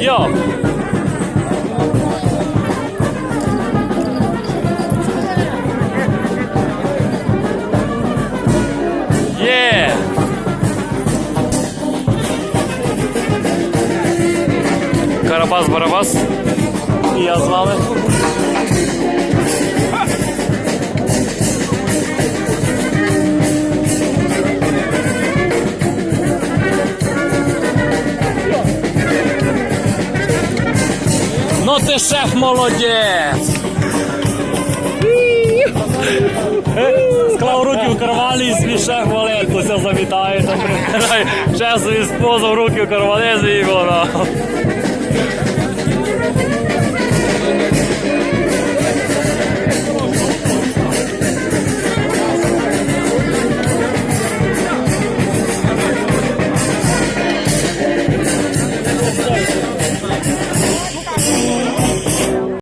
Йо! Yeah! Карабас-барабас и Азланы. Ну ти шеф молодець. Склав руки в карвалі, свій шеф валетуся завітає. Шеф свій спозов руки в карвалезі і воно.